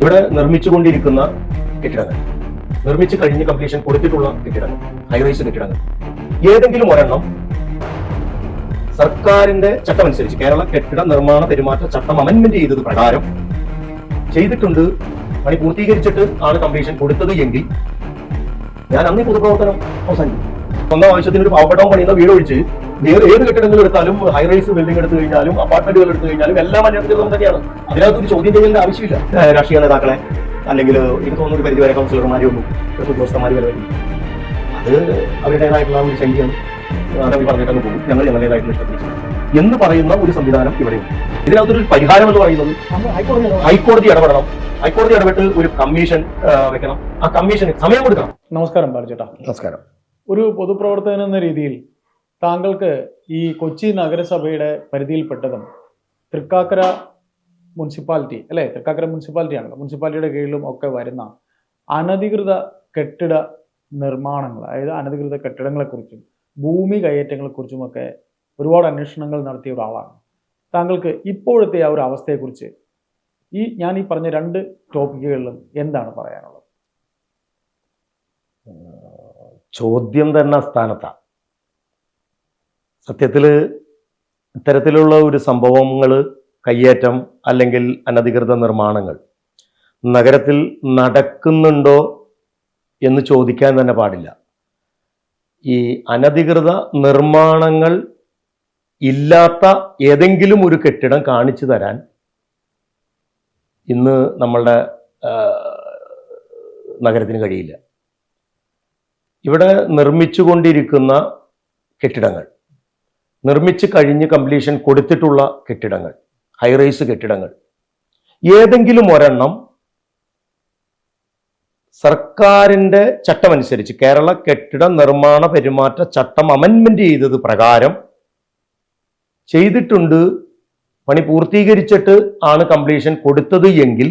ഇവിടെ നിർമ്മിച്ചുകൊണ്ടിരിക്കുന്ന കെട്ടിടങ്ങൾ. നിർമ്മിച്ച് കഴിഞ്ഞ് കംപ്ലീഷൻ കൊടുത്തിട്ടുള്ള കെട്ടിടങ്ങൾ. ഹൈറൈസ് കെട്ടിടങ്ങൾ. ഏതെങ്കിലും ഒരെണ്ണം സർക്കാരിന്റെ ചട്ടം അനുസരിച്ച് കേരള കെട്ടിട നിർമ്മാണ പെരുമാറ്റ ചട്ടം അമെന്മെന്റ് ചെയ്തത് പ്രകാരം ചെയ്തിട്ടുണ്ട്. പണി പൂർത്തീകരിച്ചിട്ട് ആണ് കംപ്ലീഷൻ കൊടുത്തത് എങ്കിൽ ഞാൻ അന്ന് പൊതുപ്രവർത്തനം അവസാനിക്കും സ്വന്തം ആവശ്യത്തിന് ഒരു പാവപ്പെട്ടവൻ പണിയുന്ന വീട് ഒഴിച്ച് വേറെ ഏത് കെട്ടിടങ്ങൾ എടുത്താലും ഹൈറൈസ് ബിൽഡിംഗ് എടുത്തു കഴിഞ്ഞാലും അപ്പാർട്ട്മെന്റുകൾ എടുത്തു കഴിഞ്ഞാലും എല്ലാം മലയാളത്തിലും തന്നെയാണ്. അതിനകത്ത് ഒരു ചോദ്യം ചെയ്യേണ്ട ആവശ്യമില്ല. രാഷ്ട്രീയ നേതാക്കളെ അല്ലെങ്കിൽ എനിക്ക് തോന്നുന്ന ഒരു പരിധിവരെ കൗൺസിലർമാരെ ഒന്നും ഉദ്യോഗസ്ഥന്മാർ വരെ വരും. അത് അവരുടേതായിട്ടുള്ള ഒരു ശൈലിയാണ്. അതവർ പറഞ്ഞിട്ടങ്ങ് പോകും. ഞങ്ങൾ ഞങ്ങളുടേതായിട്ടുള്ള ഇഷ്ടത്തിൽ എന്ന് പറയുന്ന ഒരു സംവിധാനം ഇവിടെയുണ്ട്. ഇതിനകത്തൊരു പരിഹാരം എന്ന് പറയുന്നത് ഹൈക്കോടതി ഇടപെടണം. ഹൈക്കോടതി ഇടപെട്ട് ഒരു കമ്മീഷൻ വെക്കണം. ആ കമ്മീഷന് സമയം കൊടുക്കണം. നമസ്കാരം ബാലചേട്ടാ. നമസ്കാരം. ഒരു പൊതുപ്രവർത്തകൻ എന്ന രീതിയിൽ താങ്കൾക്ക് ഈ കൊച്ചി നഗരസഭയുടെ പരിധിയിൽപ്പെട്ടതും തൃക്കാക്കര മുനിസിപ്പാലിറ്റി അല്ലെ? തൃക്കാക്കര മുനിസിപ്പാലിറ്റി ആണല്ലോ മുനിസിപ്പാലിറ്റിയുടെ കീഴിലും ഒക്കെ വരുന്ന അനധികൃത കെട്ടിട നിർമ്മാണങ്ങൾ അതായത് അനധികൃത കെട്ടിടങ്ങളെക്കുറിച്ചും ഭൂമി കയ്യേറ്റങ്ങളെക്കുറിച്ചുമൊക്കെ ഒരുപാട് അന്വേഷണങ്ങൾ നടത്തിയ ഒരാളാണ്. താങ്കൾക്ക് ഇപ്പോഴത്തെ ആ ഒരു അവസ്ഥയെക്കുറിച്ച് ഈ ഞാൻ ഈ പറഞ്ഞ രണ്ട് ടോപ്പിക്കുകളിലും എന്താണ് പറയാനുള്ളത്? ചോദ്യം തന്നെ സ്ഥാനത്താണ് സത്യത്തിൽ ഇത്തരത്തിലുള്ള ഒരു സംഭവങ്ങൾ കയ്യേറ്റം അല്ലെങ്കിൽ അനധികൃത നിർമ്മാണങ്ങൾ നഗരത്തിൽ നടക്കുന്നുണ്ടോ എന്ന് ചോദിക്കാൻ തന്നെ പാടില്ല. ഈ അനധികൃത നിർമ്മാണങ്ങൾ ഇല്ലാത്ത ഏതെങ്കിലും ഒരു കെട്ടിടം കാണിച്ചു തരാൻ ഇന്ന് നമ്മളുടെ നഗരത്തിന് കഴിയില്ല. ഇവിടെ നിർമ്മിച്ചുകൊണ്ടിരിക്കുന്ന കെട്ടിടങ്ങൾ നിർമ്മിച്ച് കഴിഞ്ഞ് കംപ്ലീഷൻ കൊടുത്തിട്ടുള്ള കെട്ടിടങ്ങൾ ഹൈറൈസ് കെട്ടിടങ്ങൾ ഏതെങ്കിലും ഒരെണ്ണം സർക്കാരിന്റെ ചട്ടമനുസരിച്ച് കേരള കെട്ടിട നിർമ്മാണ പെരുമാറ്റ ചട്ടം അമെൻമെന്റ് ചെയ്തത് പ്രകാരം ചെയ്തിട്ടുണ്ട് പണി പൂർത്തീകരിച്ചിട്ട് ആണ് കംപ്ലീഷൻ കൊടുത്തത് എങ്കിൽ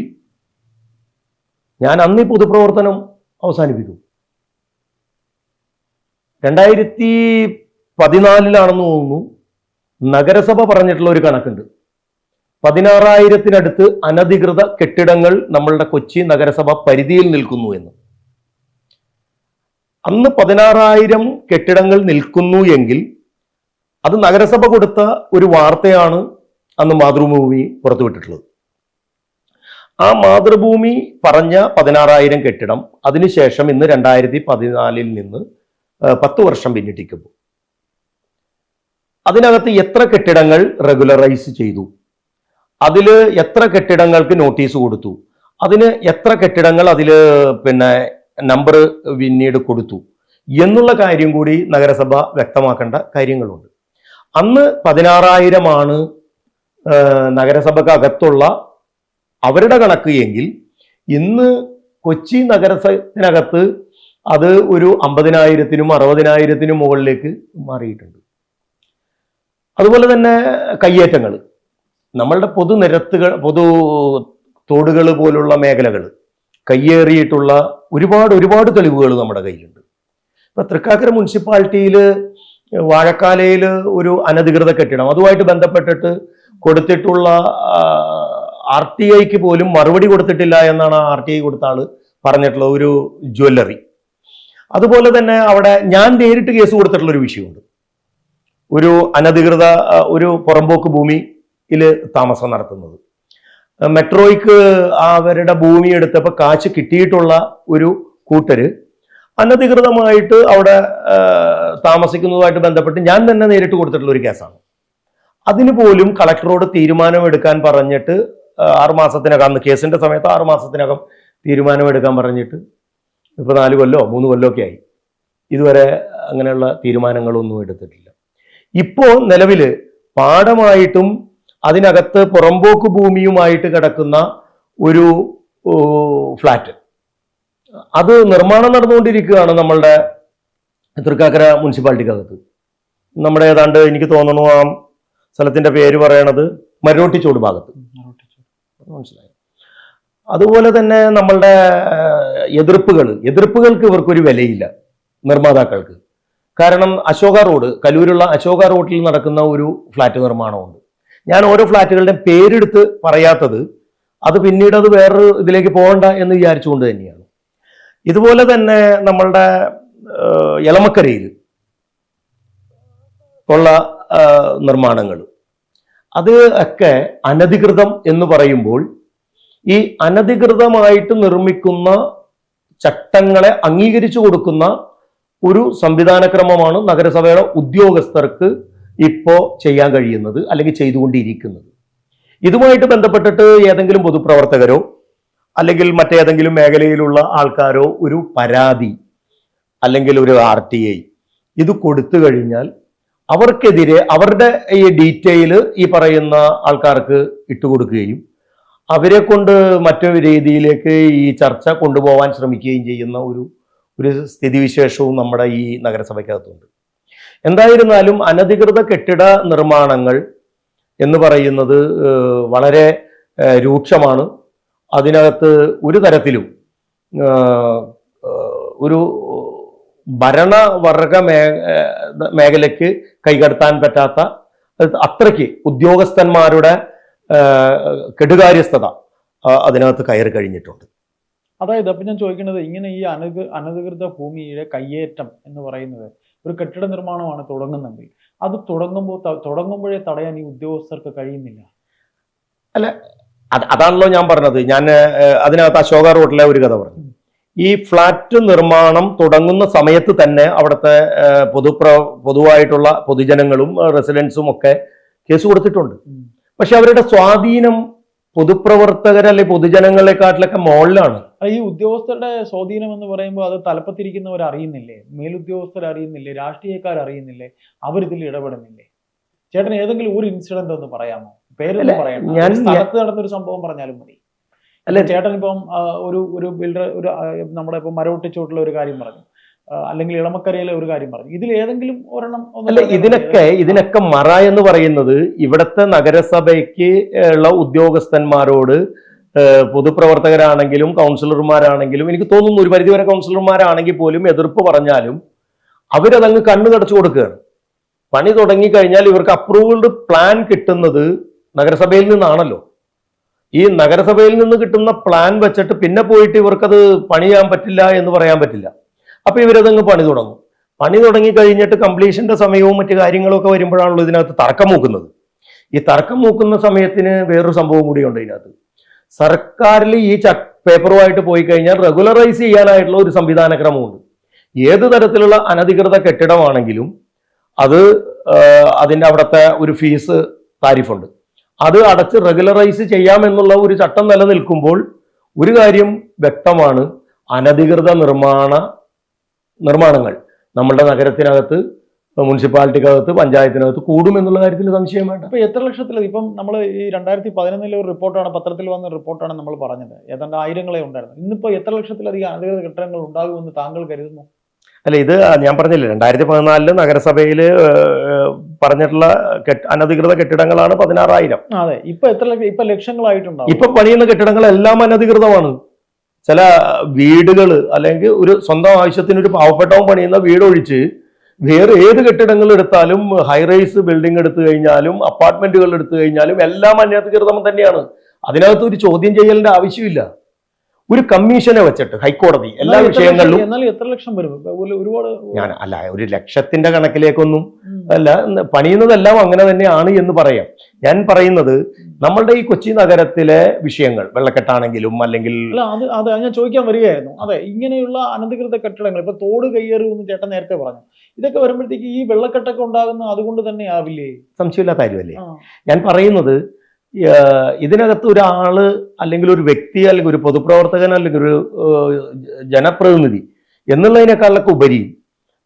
ഞാൻ അന്ന് ഈ പൊതുപ്രവർത്തനം അവസാനിപ്പിക്കും. രണ്ടായിരത്തി പതിനാലിലാണെന്ന് തോന്നുന്നു നഗരസഭ പറഞ്ഞിട്ടുള്ള ഒരു കണക്കുണ്ട്. പതിനാറായിരത്തിനടുത്ത് അനധികൃത കെട്ടിടങ്ങൾ നമ്മളുടെ കൊച്ചി നഗരസഭ പരിധിയിൽ നിൽക്കുന്നു എന്ന്. അന്ന് പതിനാറായിരം കെട്ടിടങ്ങൾ നിൽക്കുന്നു എങ്കിൽ അത് നഗരസഭ കൊടുത്ത ഒരു വാർത്തയാണ് അന്ന് മാതൃഭൂമി പുറത്തുവിട്ടിട്ടുള്ളത്. ആ മാതൃഭൂമി പറഞ്ഞ പതിനാറായിരം കെട്ടിടം അതിനുശേഷം ഇന്ന് രണ്ടായിരത്തി പതിനാലിൽ നിന്ന് പത്ത് വർഷം പിന്നിട്ടിക്കുമ്പോൾ അതിനകത്ത് എത്ര കെട്ടിടങ്ങൾ റെഗുലറൈസ് ചെയ്തു? അതിൽ എത്ര കെട്ടിടങ്ങൾക്ക് നോട്ടീസ് കൊടുത്തു? അതിന് എത്ര കെട്ടിടങ്ങൾ അതിൽ പിന്നെ നമ്പർ പിന്നീട് കൊടുത്തു? എന്നുള്ള കാര്യം കൂടി നഗരസഭ വ്യക്തമാക്കേണ്ട കാര്യങ്ങളുണ്ട്. അന്ന് പതിനാറായിരമാണ് നഗരസഭക്ക് അകത്തുള്ള അവരുടെ കണക്ക് എങ്കിൽ ഇന്ന് കൊച്ചി നഗരസഭത്തിനകത്ത് അത് ഒരു അമ്പതിനായിരത്തിനും അറുപതിനായിരത്തിനും മുകളിലേക്ക് മാറിയിട്ടുണ്ട്. അതുപോലെ തന്നെ കയ്യേറ്റങ്ങൾ നമ്മളുടെ പൊതുനിരത്തുകൾ പൊതു തോടുകൾ പോലുള്ള മേഖലകൾ കയ്യേറിയിട്ടുള്ള ഒരുപാട് ഒരുപാട് തെളിവുകൾ നമ്മുടെ കയ്യിലുണ്ട്. ഇപ്പൊ തൃക്കാക്കര മുനിസിപ്പാലിറ്റിയിൽ വാഴക്കാലയിൽ ഒരു അനധികൃത കെട്ടിടം അതുമായിട്ട് ബന്ധപ്പെട്ടിട്ട് കൊടുത്തിട്ടുള്ള ആർ ടി ഐക്ക് പോലും മറുപടി കൊടുത്തിട്ടില്ല എന്നാണ് ആർ ടി ഐ കൊടുത്ത ആൾ പറഞ്ഞിട്ടുള്ള ഒരു ജ്വല്ലറി. അതുപോലെ തന്നെ അവിടെ ഞാൻ നേരിട്ട് കേസ് കൊടുത്തിട്ടുള്ള ഒരു വിഷയമുണ്ട്. ഒരു അനധികൃത ഒരു പുറമ്പോക്ക് ഭൂമിയിൽ താമസം നടത്തുന്നത്. മെട്രോയ്ക്ക് അവരുടെ ഭൂമി എടുത്തപ്പോൾ കാശ് കിട്ടിയിട്ടുള്ള ഒരു കൂട്ടര് അനധികൃതമായിട്ട് അവിടെ താമസിക്കുന്നതുമായിട്ട് ബന്ധപ്പെട്ട് ഞാൻ തന്നെ നേരിട്ട് കൊടുത്തിട്ടുള്ള ഒരു കേസാണ്. അതിന് പോലും കളക്ടറോട് തീരുമാനമെടുക്കാൻ പറഞ്ഞിട്ട് ആറുമാസത്തിനകം ആറ് മാസത്തിനകം അന്ന് കേസിന്റെ സമയത്ത് ആറുമാസത്തിനകം തീരുമാനമെടുക്കാൻ പറഞ്ഞിട്ട് ഇപ്പൊ നാല് കൊല്ലോ മൂന്ന് കൊല്ലോ ഒക്കെ ആയി. ഇതുവരെ അങ്ങനെയുള്ള തീരുമാനങ്ങളൊന്നും എടുത്തിട്ടില്ല. ഇപ്പോൾ നിലവിൽ പാടമായിട്ടും അതിനകത്ത് പുറമ്പോക്ക് ഭൂമിയുമായിട്ട് കിടക്കുന്ന ഒരു ഫ്ലാറ്റ്. അത് നിർമ്മാണം നടന്നുകൊണ്ടിരിക്കുകയാണ് നമ്മളുടെ തൃക്കാക്കര മുനിസിപ്പാലിറ്റിക്കകത്ത്. നമ്മുടെ ഏതാണ്ട് എനിക്ക് തോന്നണു ആ സ്ഥലത്തിന്റെ പേര് പറയണത് മരോട്ടിച്ചോട് ഭാഗത്ത്. മനസ്സിലായോ? അതുപോലെ തന്നെ നമ്മളുടെ എതിർപ്പുകൾ. എതിർപ്പുകൾക്ക് ഇവർക്കൊരു വിലയില്ല നിർമ്മാതാക്കൾക്ക്. കാരണം അശോക റോഡ് കലൂരുള്ള അശോക റോഡിൽ നടക്കുന്ന ഒരു ഫ്ലാറ്റ് നിർമ്മാണമുണ്ട്. ഞാൻ ഓരോ ഫ്ലാറ്റുകളുടെയും പേരെടുത്ത് പറയാത്തത് അത് പിന്നീട് അത് വേറൊരു ഇതിലേക്ക് പോകണ്ട എന്ന് വിചാരിച്ചുകൊണ്ട് തന്നെയാണ്. ഇതുപോലെ തന്നെ നമ്മളുടെ എളമക്കരയിൽ ഉള്ള നിർമ്മാണങ്ങൾ. അത് ഒക്കെ അനധികൃതം എന്ന് പറയുമ്പോൾ ഈ അനധികൃതമായിട്ട് നിർമ്മിക്കുന്ന ചട്ടങ്ങളെ അംഗീകരിച്ചു കൊടുക്കുന്ന ഒരു സംവിധാനക്രമമാണ് നഗരസഭയുടെ ഉദ്യോഗസ്ഥർക്ക് ഇപ്പോൾ ചെയ്യാൻ കഴിയുന്നത് അല്ലെങ്കിൽ ചെയ്തുകൊണ്ടിരിക്കുന്നത്. ഇതുമായിട്ട് ബന്ധപ്പെട്ടിട്ട് ഏതെങ്കിലും പൊതുപ്രവർത്തകരോ അല്ലെങ്കിൽ മറ്റേതെങ്കിലും മേഖലയിലുള്ള ആൾക്കാരോ ഒരു പരാതി അല്ലെങ്കിൽ ഒരു ആർ ടി ഐ ഇത് കൊടുത്തു കഴിഞ്ഞാൽ അവർക്കെതിരെ അവരുടെ ഈ ഡീറ്റെയിൽ ഈ പറയുന്ന ആൾക്കാർക്ക് ഇട്ടുകൊടുക്കുകയും അവരെ കൊണ്ട് മറ്റൊരു രീതിയിലേക്ക് ഈ ചർച്ച കൊണ്ടുപോകാൻ ശ്രമിക്കുകയും ചെയ്യുന്ന ഒരു ഒരു സ്ഥിതിവിശേഷവും നമ്മുടെ ഈ നഗരസഭയ്ക്കകത്തുണ്ട്. എന്തായിരുന്നാലും അനധികൃത കെട്ടിട നിർമ്മാണങ്ങൾ എന്ന് പറയുന്നത് വളരെ രൂക്ഷമാണ്. അതിനകത്ത് ഒരു തരത്തിലും ഒരു ഭരണവർഗ മേ മേഖലയ്ക്ക് കൈകടത്താൻ പറ്റാത്ത അത്രയ്ക്ക് ഉദ്യോഗസ്ഥന്മാരുടെ കെടുകാര്യസ്ഥത അതിനകത്ത് കയറി കഴിഞ്ഞിട്ടുണ്ട്. അതായത് അപ്പൊ ഞാൻ ചോദിക്കുന്നത് ഇങ്ങനെ ഈ അനധി അനധികൃത ഭൂമിയുടെ കയ്യേറ്റം എന്ന് പറയുന്നത് ഒരു കെട്ടിട നിർമ്മാണമാണ് തുടങ്ങുന്നെങ്കിൽ അത് തുടങ്ങുമ്പോൾ തുടങ്ങുമ്പോഴേ തടയാൻ ഈ ഉദ്യോഗസ്ഥർക്ക് കഴിയുന്നില്ല? അത് അതാണല്ലോ ഞാൻ പറഞ്ഞത്. ഞാൻ അതിനകത്ത് അശോക റോഡിലെ ഒരു കഥ പറഞ്ഞു. ഈ ഫ്ലാറ്റ് നിർമ്മാണം തുടങ്ങുന്ന സമയത്ത് തന്നെ അവിടുത്തെ പൊതുപ്ര പൊതുവായിട്ടുള്ള പൊതുജനങ്ങളും റെസിഡൻസും ഒക്കെ കേസ് കൊടുത്തിട്ടുണ്ട്. പക്ഷെ അവരുടെ സ്വാധീനം പൊതുപ്രവർത്തകർ അല്ലെ പൊതുജനങ്ങളെക്കാട്ടിലൊക്കെ മുകളിലാണ് ഈ ഉദ്യോഗസ്ഥരുടെ സ്വാധീനം എന്ന് പറയുമ്പോൾ അത് തലപ്പത്തിരിക്കുന്നവർ അറിയുന്നില്ലേ? മേലുദ്യോഗസ്ഥർ അറിയുന്നില്ലേ? രാഷ്ട്രീയക്കാർ അറിയുന്നില്ലേ? അവരിതിൽ ഇടപെടുന്നില്ലേ? ചേട്ടൻ ഏതെങ്കിലും ഒരു ഇൻസിഡന്റ് ഒന്ന് പറയാമോ? പേരൊന്നും പറയാം ഞാൻ- സ്ഥലത്ത് നടന്നൊരു സംഭവം പറഞ്ഞാലും മതി. അല്ലെ ചേട്ടൻ ഇപ്പം ഒരു ഒരു ബിൽഡർ ഒരു നമ്മുടെ ഇപ്പം മരവൊട്ടിച്ചോട്ടുള്ള ഒരു കാര്യം പറഞ്ഞു. അല്ലെങ്കിൽ ഇളമക്കരയിലെ ഒരു കാര്യം പറഞ്ഞു. ഇതിൽ ഏതെങ്കിലും ഒരെണ്ണം അല്ല ഇതിനൊക്കെ ഇതിനൊക്കെ മറ എന്ന് പറയുന്നത് ഇവിടുത്തെ നഗരസഭയ്ക്ക് ഉള്ള ഉദ്യോഗസ്ഥന്മാരോട് പൊതുപ്രവർത്തകരാണെങ്കിലും കൗൺസിലർമാരാണെങ്കിലും എനിക്ക് തോന്നുന്നു ഒരു പരിധിവരെ കൗൺസിലർമാരാണെങ്കിൽ പോലും എതിർപ്പ് പറഞ്ഞാലും അവരതങ്ങ് കണ്ണു കടച്ചു കൊടുക്കുകയാണ്. പണി തുടങ്ങി കഴിഞ്ഞാൽ ഇവർക്ക് അപ്രൂവ്ഡ് പ്ലാൻ കിട്ടുന്നത് നഗരസഭയിൽ നിന്നാണല്ലോ. ഈ നഗരസഭയിൽ നിന്ന് കിട്ടുന്ന പ്ലാൻ വെച്ചിട്ട് പിന്നെ പോയിട്ട് ഇവർക്കത് പണിയാൻ പറ്റില്ല എന്ന് പറയാൻ പറ്റില്ല. അപ്പൊ ഇവരതങ്ങ് പണി തുടങ്ങും. പണി തുടങ്ങി കഴിഞ്ഞിട്ട് കംപ്ലീഷന്റെ സമയവും മറ്റു കാര്യങ്ങളൊക്കെ വരുമ്പോഴാണല്ലോ ഇതിനകത്ത് തർക്കം മൂക്കുന്നത്. ഈ തർക്കം മൂക്കുന്ന സമയത്തിന് വേറൊരു സംഭവം കൂടിയുണ്ട് ഇതിനകത്ത്. സർക്കാരിൽ ഈ ച പേപ്പറുമായിട്ട് പോയി കഴിഞ്ഞാൽ റെഗുലറൈസ് ചെയ്യാനായിട്ടുള്ള ഒരു സംവിധാന ക്രമമുണ്ട് ഏത് തരത്തിലുള്ള അനധികൃത കെട്ടിടമാണെങ്കിലും അത് അതിന്റെ അവിടുത്തെ ഒരു ഫീസ് താരിഫുണ്ട്. അത് അടച്ച് റെഗുലറൈസ് ചെയ്യാമെന്നുള്ള ഒരു ചട്ടം നിലനിൽക്കുമ്പോൾ ഒരു കാര്യം വ്യക്തമാണ്. അനധികൃത നിർമ്മാണ നിർമ്മാണങ്ങൾ. നമ്മളുടെ നഗരത്തിനകത്ത് മുനിസിപ്പാലിറ്റിക്കകത്ത് പഞ്ചായത്തിനകത്ത് കൂടും എന്നുള്ള കാര്യത്തിൽ സംശയം വേണ്ട. ഇപ്പൊ എത്ര ലക്ഷത്തിൽ ഇപ്പം നമ്മൾ ഈ രണ്ടായിരത്തി പതിനൊന്നിലെ ഒരു റിപ്പോർട്ടാണ് പത്രത്തിൽ വന്ന റിപ്പോർട്ടാണ് നമ്മൾ പറഞ്ഞത്. ഏതാണ്ട് ആയിരങ്ങളെ ഉണ്ടായിരുന്നു. ഇന്നിപ്പോ എത്ര ലക്ഷത്തിലധികം അനധികൃത കെട്ടിടങ്ങൾ ഉണ്ടാകുമെന്ന് താങ്കൾ കരുതുന്നു? അല്ല ഇത് ഞാൻ പറഞ്ഞില്ലേ രണ്ടായിരത്തി പതിനാലിൽ നഗരസഭയിൽ പറഞ്ഞിട്ടുള്ള അനധികൃത കെട്ടിടങ്ങളാണ് പതിനാറായിരം. അതെ ഇപ്പൊ എത്ര ഇപ്പൊ ലക്ഷങ്ങളായിട്ടുണ്ടാവും. ഇപ്പൊ പണിയുന്ന കെട്ടിടങ്ങളെല്ലാം അനധികൃതമാണ്. ചില വീടുകൾ അല്ലെങ്കിൽ ഒരു സ്വന്തം ആവശ്യത്തിന് ഒരു പാവപ്പെട്ടവൻ പണിയുന്ന വീടൊഴിച്ച് വേറെ ഏത് കെട്ടിടങ്ങൾ എടുത്താലും ഹൈറൈസ് ബിൽഡിംഗ് എടുത്തു കഴിഞ്ഞാലും അപ്പാർട്ട്മെന്റുകൾ എടുത്തു കഴിഞ്ഞാലും എല്ലാം അന്യാധികൃതം തന്നെയാണ്. അതിനകത്ത് ഒരു ചോദ്യം ചെയ്യലിന്റെ ആവശ്യമില്ല. ഒരു കമ്മീഷനെ വെച്ചിട്ട് ഹൈക്കോടതി എല്ലാ വിഷയങ്ങളിലും എന്നാൽ എത്ര ലക്ഷം വരും? ഒരുപാട് ഞാൻ അല്ല ഒരു ലക്ഷത്തിന്റെ കണക്കിലേക്കൊന്നും. അല്ല പണിയുന്നതെല്ലാം അങ്ങനെ തന്നെയാണ് എന്ന് പറയാം. ഞാൻ പറയുന്നത് നമ്മളുടെ ഈ കൊച്ചി നഗരത്തിലെ വിഷയങ്ങൾ വെള്ളക്കെട്ടാണെങ്കിലും അല്ലെങ്കിൽ അല്ല അത് അത് ഞാൻ ചോദിക്കാൻ വരികയായിരുന്നു. അതെ ഇങ്ങനെയുള്ള അനധികൃത കെട്ടിടങ്ങൾ ഇപ്പൊ തോട് കയ്യേറുമെന്ന് എന്ന് ചേട്ടൻ നേരത്തെ പറഞ്ഞു. ഇതൊക്കെ വരുമ്പോഴത്തേക്ക് ഈ വെള്ളക്കെട്ടൊക്കെ ഉണ്ടാകുന്ന അതുകൊണ്ട് തന്നെ ആവില്ലേ? സംശയമില്ലാത്ത കാര്യമല്ലേ. ഞാൻ പറയുന്നത് ഇതിനകത്ത് ഒരാൾ അല്ലെങ്കിൽ ഒരു വ്യക്തി അല്ലെങ്കിൽ ഒരു പൊതുപ്രവർത്തകൻ അല്ലെങ്കിൽ ഒരു ജനപ്രതിനിധി എന്നുള്ളതിനേക്കാളൊക്കെ ഉപരി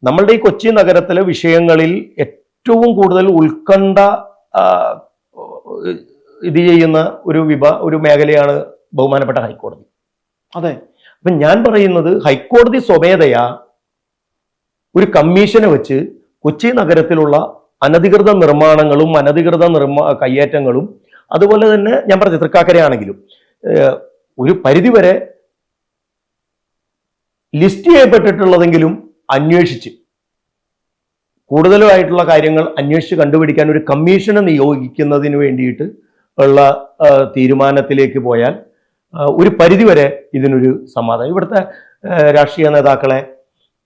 നമ്മളുടെ ഈ കൊച്ചി നഗരത്തിലെ വിഷയങ്ങളിൽ ഏറ്റവും കൂടുതൽ ഉത്കണ്ഠ ഇത് ചെയ്യുന്ന ഒരു വിഭ ഒരു മേഖലയാണ് ബഹുമാനപ്പെട്ട ഹൈക്കോടതി. അതെ. അപ്പൊ ഞാൻ പറയുന്നത് ഹൈക്കോടതി സ്വമേധയാ ഒരു കമ്മീഷനെ വെച്ച് കൊച്ചി നഗരത്തിലുള്ള അനധികൃത നിർമ്മാണങ്ങളും അനധികൃത നിർമ്മാ കയ്യേറ്റങ്ങളും അതുപോലെ തന്നെ ഞാൻ പറഞ്ഞ തൃക്കാക്കരയാണെങ്കിലും ഒരു പരിധിവരെ ലിസ്റ്റ് ചെയ്യപ്പെട്ടിട്ടുള്ളതെങ്കിലും അന്വേഷിച്ച്. കൂടുതലുമായിട്ടുള്ള കാര്യങ്ങൾ അന്വേഷിച്ച് കണ്ടുപിടിക്കാൻ ഒരു കമ്മീഷനെ നിയോഗിക്കുന്നതിന് വേണ്ടിയിട്ട് ഉള്ള തീരുമാനത്തിലേക്ക് പോയാൽ ഒരു പരിധിവരെ ഇതിനൊരു സമാധാനം. ഇവിടുത്തെ രാഷ്ട്രീയ നേതാക്കളെ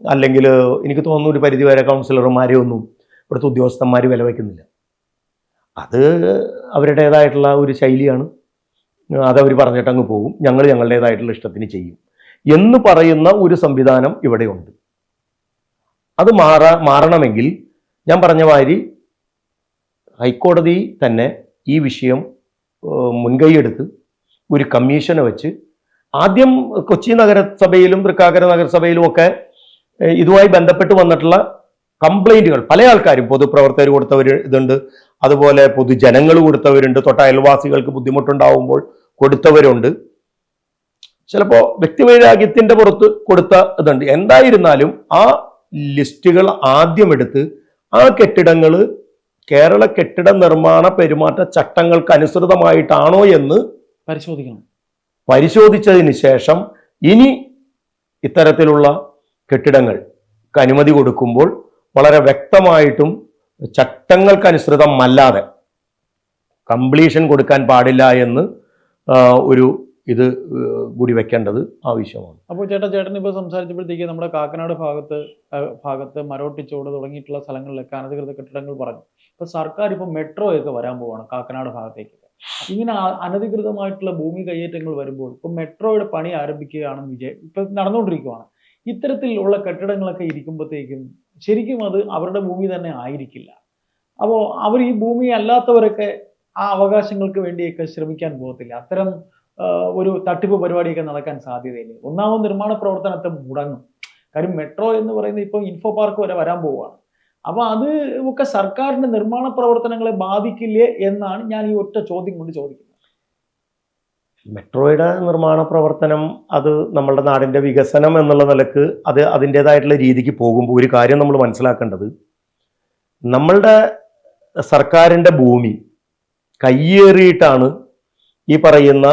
അല്ലെങ്കിൽ എനിക്ക് തോന്നുന്നു ഒരു പരിധിവരെ കൗൺസിലർമാരെ ഒന്നും ഇവിടുത്തെ ഉദ്യോഗസ്ഥന്മാർ വില വയ്ക്കുന്നില്ല. അത് അവരുടേതായിട്ടുള്ള ഒരു ശൈലിയാണ്. അതവർ പറഞ്ഞിട്ടങ്ങ് പോകും. ഞങ്ങൾ ഞങ്ങളുടേതായിട്ടുള്ള ഇഷ്ടത്തിന് ചെയ്യും. എന്ന് പറയുന്ന ഒരു സംവിധാനം ഇവിടെയുണ്ട്. അത് മാറാ മാറണമെങ്കിൽ ഞാൻ പറഞ്ഞ മാതിരി ഹൈക്കോടതി തന്നെ ഈ വിഷയം മുൻകൈയെടുത്ത് ഒരു കമ്മീഷനെ വെച്ച് ആദ്യം കൊച്ചി നഗരസഭയിലും തൃക്കാക്കര നഗരസഭയിലും ഒക്കെ ഇതുമായി ബന്ധപ്പെട്ട് വന്നിട്ടുള്ള കംപ്ലൈന്റുകൾ പല ആൾക്കാരും പൊതുപ്രവർത്തകർ കൊടുത്തവർ ഇതുണ്ട്. അതുപോലെ പൊതുജനങ്ങൾ കൊടുത്തവരുണ്ട്. തൊട്ട അയൽവാസികൾക്ക് ബുദ്ധിമുട്ടുണ്ടാവുമ്പോൾ കൊടുത്തവരുണ്ട്. ചിലപ്പോൾ വ്യക്തിവൈരാഗ്യത്തിന്റെ പുറത്ത് കൊടുത്ത ഇതുണ്ട്. എന്തായിരുന്നാലും ആ ലിസ്റ്റുകൾ ആദ്യം എടുത്ത് ആ കെട്ടിടങ്ങൾ കേരള കെട്ടിട നിർമ്മാണ പെരുമാറ്റ ചട്ടങ്ങൾക്ക് അനുസൃതമായിട്ടാണോ എന്ന് പരിശോധിക്കണം. പരിശോധിച്ചതിന് ശേഷം ഇനി ഇത്തരത്തിലുള്ള കെട്ടിടങ്ങൾ അനുമതി കൊടുക്കുമ്പോൾ വളരെ വ്യക്തമായിട്ടും ചട്ടങ്ങൾക്ക് അനുസൃതമല്ലാതെ കംപ്ലീഷൻ കൊടുക്കാൻ പാടില്ല എന്ന് ഒരു ഇത് കൂടി വെക്കേണ്ടത് ആവശ്യമാണ്. അപ്പോൾ ചേട്ടാ ചേട്ടൻ ഇപ്പോൾ സംസാരിച്ചപ്പോഴത്തേക്ക് നമ്മുടെ കാക്കനാട് ഭാഗത്ത് ഭാഗത്ത് മരോട്ടിച്ചോട് തുടങ്ങിയിട്ടുള്ള സ്ഥലങ്ങളിലൊക്കെ അനധികൃത കെട്ടിടങ്ങൾ പറഞ്ഞു. ഇപ്പൊ സർക്കാർ ഇപ്പൊ മെട്രോ ഒക്കെ വരാൻ പോവാണ് കാക്കനാട് ഭാഗത്തേക്ക്. ഇങ്ങനെ അനധികൃതമായിട്ടുള്ള ഭൂമി കയ്യേറ്റങ്ങൾ വരുമ്പോൾ ഇപ്പൊ മെട്രോയുടെ പണി ആരംഭിക്കുകയാണെന്ന് വിജയ് ഇപ്പൊ നടന്നുകൊണ്ടിരിക്കുകയാണ് ഇത്തരത്തിലുള്ള കെട്ടിടങ്ങളൊക്കെ ഇരിക്കുമ്പോഴത്തേക്കും ശരിക്കും അത് അവരുടെ ഭൂമി തന്നെ ആയിരിക്കില്ല. അപ്പോൾ അവർ ഈ ഭൂമി അല്ലാത്തവരൊക്കെ ആ അവകാശങ്ങൾക്ക് വേണ്ടിയൊക്കെ ശ്രമിക്കാൻ പോകത്തില്ല. അത്തരം ഒരു തട്ടിപ്പ് പരിപാടിയൊക്കെ നടക്കാൻ സാധ്യതയില്ല? ഒന്നാമത് നിർമ്മാണ പ്രവർത്തനത്തെ മുടങ്ങും. കാര്യം മെട്രോ എന്ന് പറയുന്നത് ഇപ്പോൾ ഇൻഫോ പാർക്ക് വരെ വരാൻ പോവുകയാണ്. അപ്പോൾ അത് ഒക്കെ സർക്കാരിന്റെ നിർമ്മാണ പ്രവർത്തനങ്ങളെ ബാധിക്കില്ലേ എന്നാണ് ഞാൻ ഈ ഒറ്റ ചോദ്യം കൊണ്ട് ചോദിക്കുന്നത്. മെട്രോയുടെ നിർമ്മാണ പ്രവർത്തനം അത് നമ്മളുടെ നാടിന്റെ വികസനം എന്നുള്ള നിലയ്ക്ക് അത് അതിന്റെതായിട്ടുള്ള രീതിക്ക് പോകുമ്പോൾ ഒരു കാര്യം നമ്മൾ മനസ്സിലാക്കേണ്ടത് നമ്മളുടെ സർക്കാരിന്റെ ഭൂമി കയ്യേറിയിട്ടാണ് ഈ പറയുന്ന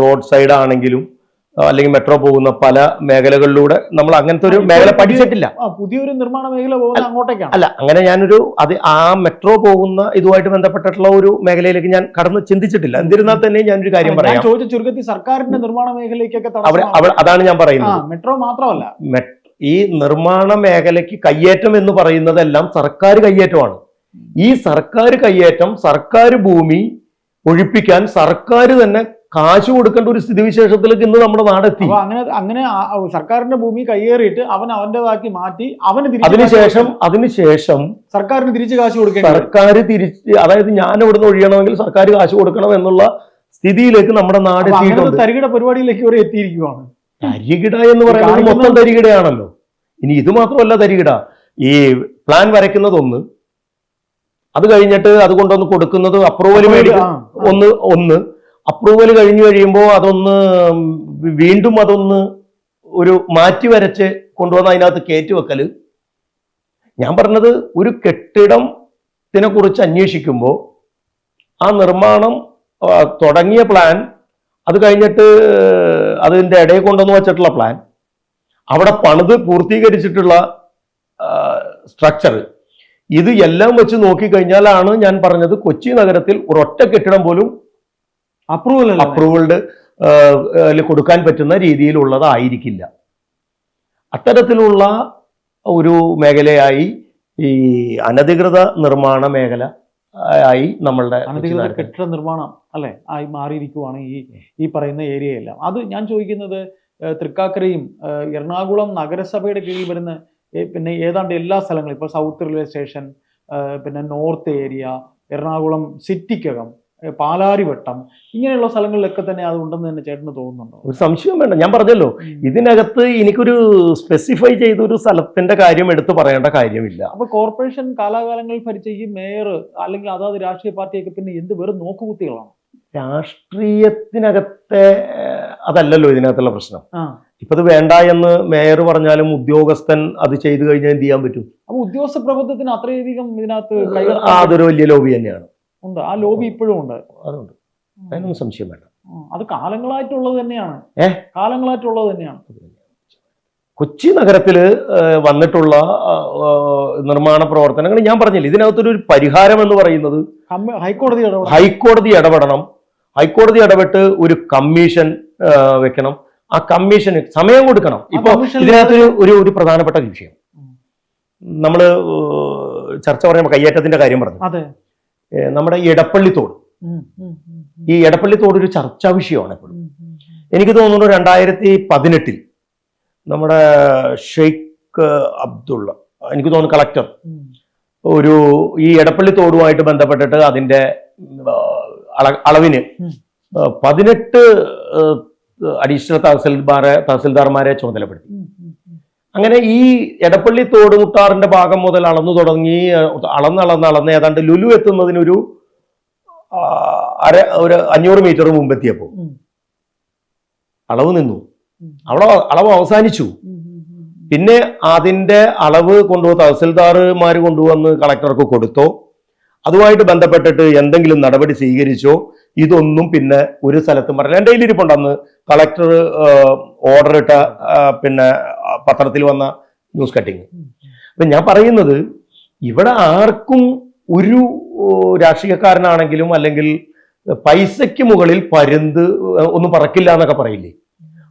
റോഡ് സൈഡ് ആണെങ്കിലും അല്ലെങ്കിൽ മെട്രോ പോകുന്ന പല മേഖലകളിലൂടെ നമ്മൾ അങ്ങനത്തെ ഒരു മേഖല പഠിച്ചിട്ടില്ല. പുതിയൊരു നിർമ്മാണ മേഖല പോകുന്ന അങ്ങോട്ടേക്കാണ്. അല്ല അങ്ങനെ ഞാനൊരു അത് ആ മെട്രോ പോകുന്ന ഇതുമായിട്ട് ബന്ധപ്പെട്ടിട്ടുള്ള ഒരു മേഖലയിലേക്ക് ഞാൻ കടന്ന് ചിന്തിച്ചിട്ടില്ല. എന്നിരുന്നാൽ തന്നെ ഞാനൊരു കാര്യം പറയാം. ചോദിച്ച ചുരുക്കത്തിൽ സർക്കാരിന്റെ നിർമ്മാണ മേഖലയ്ക്കൊക്കെ അവിടെ അതാണ് ഞാൻ പറയുന്നത്. മെട്രോ മാത്രമല്ല. ഈ നിർമ്മാണ മേഖലയ്ക്ക് കയ്യേറ്റം എന്ന് പറയുന്നതെല്ലാം സർക്കാർ കയ്യേറ്റമാണ്. ഈ സർക്കാർ കയ്യേറ്റം സർക്കാർ ഭൂമി ഒഴിപ്പിക്കാൻ സർക്കാർ തന്നെ കാശ് കൊടുക്കേണ്ട ഒരു സ്ഥിതിവിശേഷത്തിലേക്ക് ഇന്ന് നമ്മുടെ നാടെത്തി. അങ്ങനെ അങ്ങനെ സർക്കാരിന്റെ ഭൂമി കൈയേറിയിട്ട് അവൻ അവന്റേതാക്കി മാറ്റി അവന് അതിനുശേഷം അതിനുശേഷം സർക്കാരിന് തിരിച്ച് കാശ് കൊടുക്കണം സർക്കാർ തിരിച്ച് അതായത് ഞാൻ ഇവിടുന്ന് ഒഴിയണമെങ്കിൽ സർക്കാർ കാശ് കൊടുക്കണം എന്നുള്ള സ്ഥിതിയിലേക്ക് നമ്മുടെ നാട് എത്തിയിട്ടുണ്ട്. തരികിട പരിപാടിയിലേക്ക് ഇവരെ എത്തിയിരിക്കുവാണ്. തരികിട എന്ന് പറയുന്നത് മൊത്തം തരികിടയാണല്ലോ. ഇനി ഇത് മാത്രമല്ല തരികിട. ഈ പ്ലാൻ വരയ്ക്കുന്നതൊന്ന് അത് കഴിഞ്ഞിട്ട് അത് കൊണ്ടൊന്ന് കൊടുക്കുന്നത് അപ്രൂവൽ മേടിക്കും. ഒന്ന് ഒന്ന്. അപ്രൂവൽ കഴിഞ്ഞു കഴിയുമ്പോൾ അതൊന്ന് വീണ്ടും അതൊന്ന് ഒരു മാറ്റി വരച്ച് കൊണ്ടുവന്ന് അതിനകത്ത് കയറ്റി വെക്കൽ. ഞാൻ പറഞ്ഞത് ഒരു കെട്ടിടത്തിനെ കുറിച്ച് അന്വേഷിക്കുമ്പോൾ ആ നിർമ്മാണം തുടങ്ങിയ പ്ലാൻ അത് കഴിഞ്ഞിട്ട് അതിന്റെ ഇടയിൽ കൊണ്ടുവന്ന് വെച്ചിട്ടുള്ള പ്ലാൻ അവിടെ പണിത് പൂർത്തീകരിച്ചിട്ടുള്ള സ്ട്രക്ചർ ഇത് എല്ലാം വെച്ച് നോക്കിക്കഴിഞ്ഞാലാണ് ഞാൻ പറഞ്ഞത് കൊച്ചി നഗരത്തിൽ ഒരൊറ്റ കെട്ടിടം പോലും അപ്രൂവൽ അപ്രൂവൽഡ് കൊടുക്കാൻ പറ്റുന്ന രീതിയിലുള്ളതായിരിക്കില്ല. അത്തരത്തിലുള്ള ഒരു മേഖലയായി ഈ അനധികൃത നിർമ്മാണ മേഖല ആയി നമ്മളുടെ അനധികൃത കെട്ടിട നിർമ്മാണം അല്ലെ ആയി മാറിയിരിക്കുവാണ് ഈ ഈ പറയുന്ന ഏരിയയെല്ലാം. അത് ഞാൻ ചോദിക്കുന്നത് തൃക്കാക്കരയും എറണാകുളം നഗരസഭയുടെ കീഴിൽ വരുന്ന പിന്നെ ഏതാണ്ട് എല്ലാ സ്ഥലങ്ങളും ഇപ്പോൾ സൗത്ത് റെയിൽവേ സ്റ്റേഷൻ പിന്നെ നോർത്ത് ഏരിയ എറണാകുളം സിറ്റിക്കകം പാലാരിവട്ടം ഇങ്ങനെയുള്ള സ്ഥലങ്ങളിലൊക്കെ തന്നെ അത് ഉണ്ടെന്ന് തന്നെ ചേട്ടന് തോന്നുന്നുണ്ടോ? ഒരു സംശയം വേണ്ട. ഞാൻ പറഞ്ഞല്ലോ ഇതിനകത്ത് എനിക്കൊരു സ്പെസിഫൈ ചെയ്ത ഒരു സ്ഥലത്തിന്റെ കാര്യം എടുത്തു പറയേണ്ട കാര്യമില്ല. അപ്പൊ കോർപ്പറേഷൻ കാലാകാലങ്ങളിൽ ഭരിച്ച ഈ മേയർ അല്ലെങ്കിൽ അതാത് രാഷ്ട്രീയ പാർട്ടിയൊക്കെ പിന്നെ എന്ത് വെറും നോക്കുകുത്തികളാണ്? രാഷ്ട്രീയത്തിനകത്തെ അതല്ലല്ലോ ഇതിനകത്തുള്ള പ്രശ്നം. ഇപ്പൊ ഇത് വേണ്ട എന്ന് മേയർ പറഞ്ഞാലും ഉദ്യോഗസ്ഥൻ അത് ചെയ്തു കഴിഞ്ഞാൽ എന്ത് ചെയ്യാൻ പറ്റും? അപ്പൊ ഉദ്യോഗസ്ഥ പ്രബന്ധത്തിന് അത്രയധികം ഇതിനകത്ത് അതൊരു വലിയ ലോബി തന്നെയാണ്. ഉണ്ട്. ആ ലോബി ഇപ്പോഴും ഉണ്ട്. അതുണ്ട്. അതിനൊന്നും സംശയം വേണ്ട. അത് കാലങ്ങളായിട്ടുള്ളത് തന്നെയാണ്. ഏഹ് കാലങ്ങളായിട്ടുള്ളത് തന്നെയാണ്. കൊച്ചി നഗരത്തിൽ വന്നിട്ടുള്ള നിർമ്മാണ പ്രവർത്തനങ്ങൾ ഞാൻ പറഞ്ഞില്ല ഇതിനകത്തൊരു പരിഹാരം എന്ന് പറയുന്നത് ഹൈക്കോടതി ഹൈക്കോടതി ഇടപെടണം. ഹൈക്കോടതി ഇടപെട്ട് ഒരു കമ്മീഷൻ വെക്കണം. ആ കമ്മീഷന് സമയം കൊടുക്കണം. ഇപ്പൊ ഇതിനകത്തൊരു ഇതിനകത്ത് ഒരു- ഒരു പ്രധാനപ്പെട്ട വിഷയം. നമ്മൾ ചർച്ച പറയുമ്പോൾ കയ്യേറ്റത്തിന്റെ കാര്യം പറഞ്ഞു. നമ്മുടെ ഈ എടപ്പള്ളി തോട്. ഉം, ഉം, ഉം, ഈ എടപ്പള്ളി തോട് ഒരു ചർച്ചാ വിഷയമാണ് എപ്പോഴും. എനിക്ക് തോന്നുന്നു രണ്ടായിരത്തി പതിനെട്ടിൽ നമ്മുടെ ഷെയ്ഖ് അബ്ദുള്ള എനിക്ക് തോന്നുന്നു കളക്ടർ ഒരു ഈ എടപ്പള്ളി തോടുമായിട്ട് ബന്ധപ്പെട്ടിട്ട് അതിന്റെ അളവിന് പതിനെട്ട് അഡീഷണൽ തഹസിൽദാരെ തഹസിൽദാർമാരെ ചുമതലപ്പെടുത്തി. അങ്ങനെ ഈ എടപ്പള്ളി തോടുമുട്ടാറിന്റെ ഭാഗം മുതൽ അളന്നു തുടങ്ങി അളന്ന് അളന്ന് ഏതാണ്ട് ലുലു എത്തുന്നതിനൊരു അര ഒരു അഞ്ഞൂറ് മീറ്റർ മുമ്പെത്തിയപ്പോൾ എത്തിയപ്പോ അളവ് നിന്നു. അവിടെ അളവ് അവസാനിച്ചു. പിന്നെ അതിന്റെ അളവ് കൊണ്ടുപോ തഹസിൽദാർമാർ കൊണ്ടുവന്ന് കളക്ടർക്ക് കൊടുത്തോ അതുമായിട്ട് ബന്ധപ്പെട്ടിട്ട് എന്തെങ്കിലും നടപടി സ്വീകരിച്ചോ? ഇതൊന്നും പിന്നെ ഒരു സ്ഥലത്തും പറഞ്ഞില്ല. എന്റെ കയ്യിലിരിപ്പുണ്ട് അന്ന് കളക്ടർ ഓർഡർ ഇട്ട പിന്നെ പത്രത്തിൽ വന്ന ന്യൂസ് കട്ടിങ് അപ്പൊ ഞാൻ പറയുന്നത് ഇവിടെ ആർക്കും ഒരു രാഷ്ട്രീയക്കാരനാണെങ്കിലും അല്ലെങ്കിൽ പൈസയ്ക്ക് മുകളിൽ പരുന്ത് ഒന്നും പറക്കില്ല എന്നൊക്കെ പറയില്ലേ?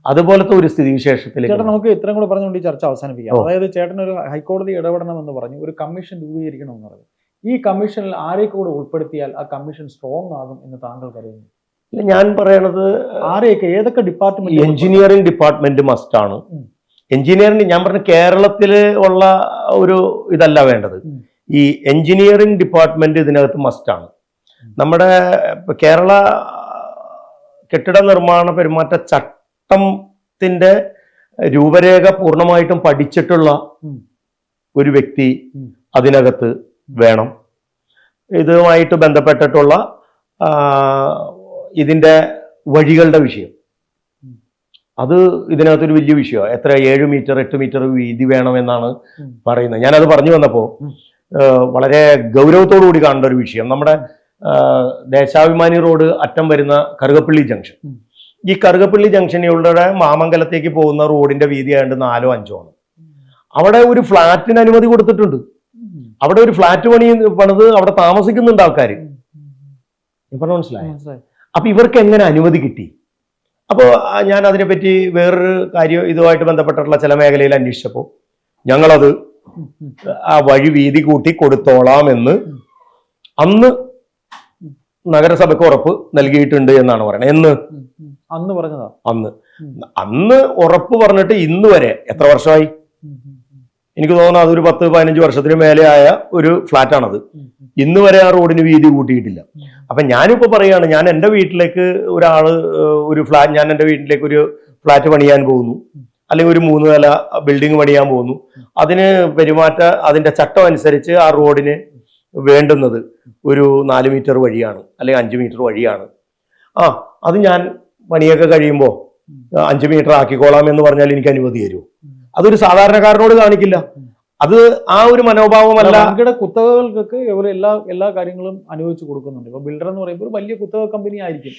അതുപോലത്തെ ഒരു സ്ഥിതിവിശേഷത്തിലേക്ക് ചേട്ടൻ നമുക്ക് ഇത്രയും കൂടെ പറഞ്ഞുകൊണ്ട് ഈ ചർച്ച അവസാനിപ്പിക്കാം. അതായത് ചേട്ടൻ ഒരു ഹൈക്കോടതി ഇടപെടണം എന്ന് പറഞ്ഞു ഒരു കമ്മീഷൻ രൂപീകരിക്കണം എന്ന് പറഞ്ഞു. ഈ കമ്മീഷനിൽ ആരെ കൂടെ ഉൾപ്പെടുത്തിയാൽ ആ കമ്മീഷൻ സ്ട്രോങ് ആകും എന്ന് താങ്കൾ കരുതുന്നു ഇല്ല, ഞാൻ പറയണത് ആരെയൊക്കെ ഏതൊക്കെ ഡിപ്പാർട്ട്മെന്റ് എഞ്ചിനീയറിംഗ് ഡിപ്പാർട്ട്മെന്റ് മസ്റ്റ് ആണ്. എഞ്ചിനീയറിംഗ് ഞാൻ പറഞ്ഞ കേരളത്തിൽ ഉള്ള ഒരു ഇതല്ല വേണ്ടത്. ഈ എഞ്ചിനീയറിംഗ് ഡിപ്പാർട്ട്മെന്റ് ഇതിനകത്ത് മസ്റ്റ് ആണ്. നമ്മുടെ കേരള കെട്ടിട നിർമ്മാണ പെരുമാറ്റ ചട്ടത്തിന്റെ രൂപരേഖ പൂർണമായിട്ടും പഠിച്ചിട്ടുള്ള ഒരു വ്യക്തി അതിനകത്ത് വേണം. ഇതുമായിട്ട് ബന്ധപ്പെട്ടിട്ടുള്ള ഇതിന്റെ ഇതിന്റെ വഴികളുടെ വിഷയം. അത് ഇതിനകത്തൊരു വലിയ വിഷയമാണ് എത്ര ഏഴ് മീറ്റർ എട്ട് മീറ്റർ വീതി വേണമെന്നാണ്. പറയുന്നത്. ഞാനത് പറഞ്ഞു വന്നപ്പോൾ വളരെ ഗൗരവത്തോടു കൂടി കാണേണ്ട ഒരു വിഷയം. നമ്മുടെ ദേശാഭിമാനി റോഡ് അറ്റം വരുന്ന കറുകപ്പള്ളി ജംഗ്ഷൻ. ഈ കറുകപ്പള്ളി ജംഗ്ഷനിലൂടെ മാമംഗലത്തേക്ക് പോകുന്ന റോഡിന്റെ വീതി ആയതുകൊണ്ട് നാലോ അഞ്ചോ ആണ്. അവിടെ ഒരു ഫ്ലാറ്റിന് അനുമതി കൊടുത്തിട്ടുണ്ട്. അവിടെ ഒരു ഫ്ലാറ്റ് പണി പണിത് അവിടെ താമസിക്കുന്നുണ്ട് ആൾക്കാർ പറഞ്ഞ മനസ്സിലായോ? അപ്പൊ ഇവർക്ക് എങ്ങനെ അനുമതി കിട്ടി? അപ്പോൾ ഞാൻ അതിനെപ്പറ്റി വേറൊരു കാര്യം ഇതുമായിട്ട് ബന്ധപ്പെട്ടിട്ടുള്ള ചില മേഖലയിൽ അന്വേഷിച്ചപ്പോൾ ഞങ്ങളത്. ആ വഴി വീതി കൂട്ടി കൊടുത്തോളാം എന്ന് അന്ന് നഗരസഭയ്ക്ക് ഉറപ്പ് നൽകിയിട്ടുണ്ട് എന്നാണ് പറയുന്നത്. എന്ന്. അന്ന് പറഞ്ഞതാ? അന്ന്. അന്ന് ഉറപ്പ് പറഞ്ഞിട്ട് ഇന്ന് വരെ എത്ര വർഷമായി. എനിക്ക് തോന്നുന്നു അതൊരു പത്ത് പതിനഞ്ച് വർഷത്തിന് മേലെ ആയ ഒരു ഫ്ലാറ്റാണത്. ഇന്ന് വരെ ആ റോഡിന് വീതി കൂട്ടിയിട്ടില്ല. അപ്പൊ ഞാനിപ്പോ പറയാണ് ഞാൻ എന്റെ വീട്ടിലേക്ക് ഏഹ്, ഒരു ഫ്ലാറ്റ് ഞാൻ എന്റെ വീട്ടിലേക്ക് ഒരു ഫ്ലാറ്റ് പണിയാൻ പോകുന്നു അല്ലെങ്കിൽ ഒരു മൂന്ന് നില ബിൽഡിംഗ് പണിയാൻ പോകുന്നു അതിന് പെരുമാറ്റ അതിന്റെ ചട്ടം അനുസരിച്ച് ആ റോഡിന് വേണ്ടുന്നത് ഒരു നാല് മീറ്റർ വഴിയാണ് അല്ലെങ്കിൽ അഞ്ച് മീറ്റർ വഴിയാണ് ആ അത് ഞാൻ പണിയൊക്കെ കഴിയുമ്പോൾ അഞ്ച് മീറ്റർ ആക്കിക്കോളാം എന്ന് പറഞ്ഞാൽ എനിക്ക് അനുമതി തരുമോ അതൊരു സാധാരണക്കാരനോട് കാണിക്കില്ല. അത് ആ ഒരു മനോഭാവമല്ല. വൻകിട കുത്തകകൾക്കൊക്കെ ഇവർ എല്ലാ എല്ലാ കാര്യങ്ങളും അനുവദിച്ചു കൊടുക്കുന്നുണ്ട്. ഇപ്പൊ ബിൽഡർ എന്ന് പറയുമ്പോൾ ഒരു വലിയ കുത്തക കമ്പനി ആയിരിക്കും.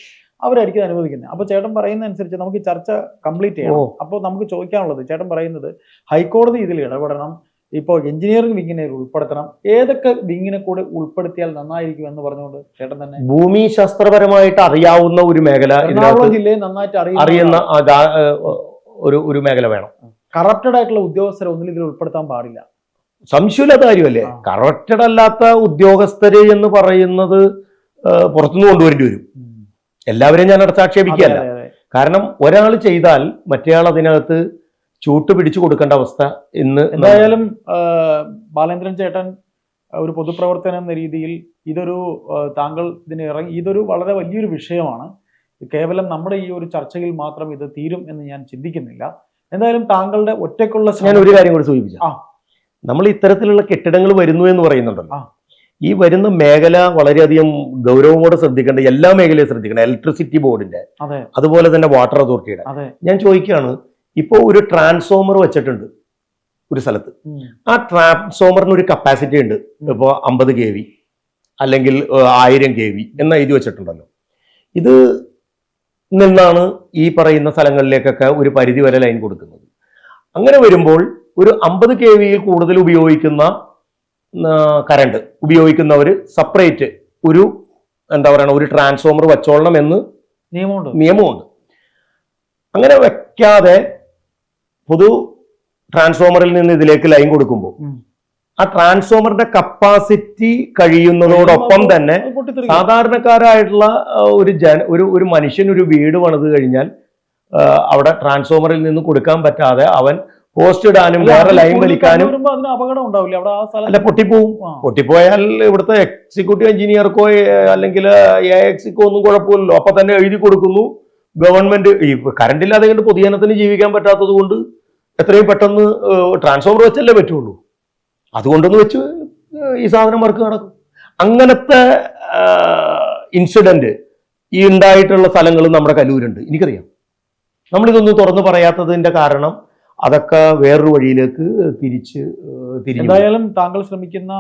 അവരായിരിക്കും അനുവദിക്കുന്നത് അപ്പൊ ചേട്ടൻ പറയുന്ന അനുസരിച്ച് നമുക്ക് ചർച്ച കംപ്ലീറ്റ് ചെയ്യണം. അപ്പൊ അപ്പോൾ നമുക്ക് ചോദിക്കാനുള്ളത് ചേട്ടൻ പറയുന്നത് ഹൈക്കോടതി ഇതിൽ ഇടപെടണം ഇപ്പോൾ എഞ്ചിനീയറിംഗ് വിങ്ങിനെ ഉൾപ്പെടുത്തണം. ഏതൊക്കെ വിങ്ങിനെ കൂടെ ഉൾപ്പെടുത്തിയാൽ നന്നായിരിക്കും എന്ന് പറഞ്ഞുകൊണ്ട് ചേട്ടൻ തന്നെ ഭൂമിശാസ്ത്രപരമായിട്ട് അറിയാവുന്ന ഒരു മേഖല എറണാകുളം ജില്ലയെ നന്നായിട്ട് അറിയുന്ന ഒരു ഒരു മേഖല വേണം. കറപ്റ്റഡ് ആയിട്ടുള്ള ഉദ്യോഗസ്ഥരെ ഒന്നിൽ ഇതിൽ ഉൾപ്പെടുത്താൻ പാടില്ല. സംശയമില്ലാത്ത കാര്യമല്ലേ? കറപ്റ്റഡ് അല്ലാത്ത ഉദ്യോഗസ്ഥര് എന്ന് പറയുന്നത് പുറത്തുനിന്ന് കൊണ്ടുവരേണ്ടി വരും. എല്ലാവരെയും ഞാൻ അടുത്ത് ആക്ഷേപിക്കുകയല്ല. കാരണം ഒരാൾ ചെയ്താൽ മറ്റേയാൾ അതിനകത്ത് ചൂട്ട് പിടിച്ചു കൊടുക്കേണ്ട അവസ്ഥ ഇന്ന് എന്തായാലും ബാലേന്ദ്രൻ ചേട്ടൻ ഒരു പൊതുപ്രവർത്തനം എന്ന രീതിയിൽ ഇതൊരു താങ്കൾ ഇതിന് ഇറങ്ങി ഇതൊരു വളരെ വലിയൊരു വിഷയമാണ്. കേവലം നമ്മുടെ ഈ ഒരു ചർച്ചയിൽ മാത്രം ഇത് തീരും എന്ന് ഞാൻ ചിന്തിക്കുന്നില്ല. എന്തായാലും താങ്കളുടെ ഒറ്റക്കുള്ള ഞാൻ ഒരു കാര്യം കൂടി സൂചിപ്പിച്ചു നമ്മൾ ഇത്തരത്തിലുള്ള കെട്ടിടങ്ങൾ വരുന്നു എന്ന് പറയുന്നുണ്ടല്ലോ. ഈ വരുന്ന മേഖല വളരെയധികം ഗൗരവമോടെ ശ്രദ്ധിക്കേണ്ട എല്ലാ മേഖലയും ശ്രദ്ധിക്കണം ഇലക്ട്രിസിറ്റി ബോർഡിന്റെ അതെ. അതുപോലെ തന്നെ വാട്ടർ അതോറിറ്റിയുടെ അതെ. ഞാൻ ചോദിക്കുകയാണ് ഇപ്പോൾ ഒരു ട്രാൻസ്ഫോമർ വെച്ചിട്ടുണ്ട് ഒരു സ്ഥലത്ത്. ആ ട്രാൻസ്ഫോമറിന് ഒരു കപ്പാസിറ്റി ഉണ്ട്. ഇപ്പോൾ അമ്പത് കെ വി അല്ലെങ്കിൽ ആയിരം കെ വി എന്ന എഴുതി വെച്ചിട്ടുണ്ടല്ലോ. ഇത് നിന്നാണ് ഈ പറയുന്ന സ്ഥലങ്ങളിലേക്കൊക്കെ ഒരു പരിധി വരെ ലൈൻ കൊടുക്കുന്നത്. അങ്ങനെ വരുമ്പോൾ ഒരു അമ്പത് കെ വിയിൽ കൂടുതൽ ഉപയോഗിക്കുന്ന കറണ്ട് ഉപയോഗിക്കുന്നവർ സെപ്പറേറ്റ് ഒരു എന്താ പറയുക ഒരു ട്രാൻസ്ഫോമർ വച്ചോളണം എന്ന് നിയമമുണ്ട്. നിയമമുണ്ട്. അങ്ങനെ വെക്കാതെ പൊതു ട്രാൻസ്ഫോമറിൽ നിന്ന് ഇതിലേക്ക് ലൈൻ കൊടുക്കുമ്പോൾ. ആ ട്രാൻസ്ഫോമറിന്റെ കപ്പാസിറ്റി കഴിയുന്നതോടൊപ്പം തന്നെ. സാധാരണക്കാരായിട്ടുള്ള ഒരു ജന ഒരു ഒരു മനുഷ്യൻ ഒരു വീട് പണിത് കഴിഞ്ഞാൽ അവിടെ ട്രാൻസ്ഫോമറിൽ നിന്ന് കൊടുക്കാൻ പറ്റാതെ അവൻ പോസ്റ്റ് ഇടാനും വേറെ ലൈൻ വലിക്കാനും അല്ല പൊട്ടിപ്പോവും. പൊട്ടിപ്പോയാൽ ഇവിടുത്തെ എക്സിക്യൂട്ടീവ് എഞ്ചിനീയർക്കോ അല്ലെങ്കിൽ എ എക്സിക്കോ ഒന്നും കുഴപ്പമില്ലല്ലോ. അപ്പൊ തന്നെ എഴുതി കൊടുക്കുന്നു. ഗവൺമെന്റ് ഈ കറണ്ട് ഇല്ലാതെ കൊണ്ട് പൊതുജനത്തിന് ജീവിക്കാൻ പറ്റാത്തത് കൊണ്ട് എത്രയും പെട്ടെന്ന് ട്രാൻസ്ഫോമർ വെച്ചല്ലേ പറ്റുള്ളൂ. അതുകൊണ്ടൊന്ന് വെച്ച് ഈ സാധനം വർക്ക് നടക്കും. അങ്ങനത്തെ ഇൻസിഡന്റ് ഈ ഉണ്ടായിട്ടുള്ള സ്ഥലങ്ങൾ നമ്മുടെ കലൂരുണ്ട്. എനിക്കറിയാം. നമ്മളിതൊന്നും തുറന്നു പറയാത്തതിന്റെ കാരണം അതൊക്കെ വേറൊരു വഴിയിലേക്ക് തിരിച്ച് എന്തായാലും താങ്കൾ ശ്രമിക്കുന്ന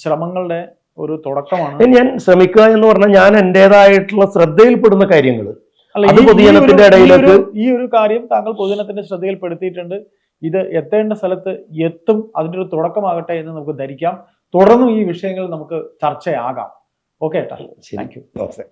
ശ്രമങ്ങളുടെ ഒരു തുടക്കമാണ്. ഞാൻ ശ്രമിക്കുക എന്ന് പറഞ്ഞാൽ ഞാൻ എന്റെതായിട്ടുള്ള ശ്രദ്ധയിൽപ്പെടുന്ന കാര്യങ്ങൾ അത് പൊതുജനത്തിന്റെ ഇടയിലേക്ക് ഈ ഒരു കാര്യം താങ്കൾ പൊതുജനത്തിന്റെ ശ്രദ്ധയിൽപ്പെടുത്തിയിട്ടുണ്ട്. ഇത് എത്തേണ്ട സ്ഥലത്ത് എത്തും അതിന്റെ ഒരു തുടക്കമാകട്ടെ എന്ന് നമുക്ക് ധരിക്കാം. തുടർന്നും ഈ വിഷയങ്ങൾ നമുക്ക് ചർച്ചയാകാം. ഓക്കെ ഏട്ടാ താങ്ക് യു ഓക്കെ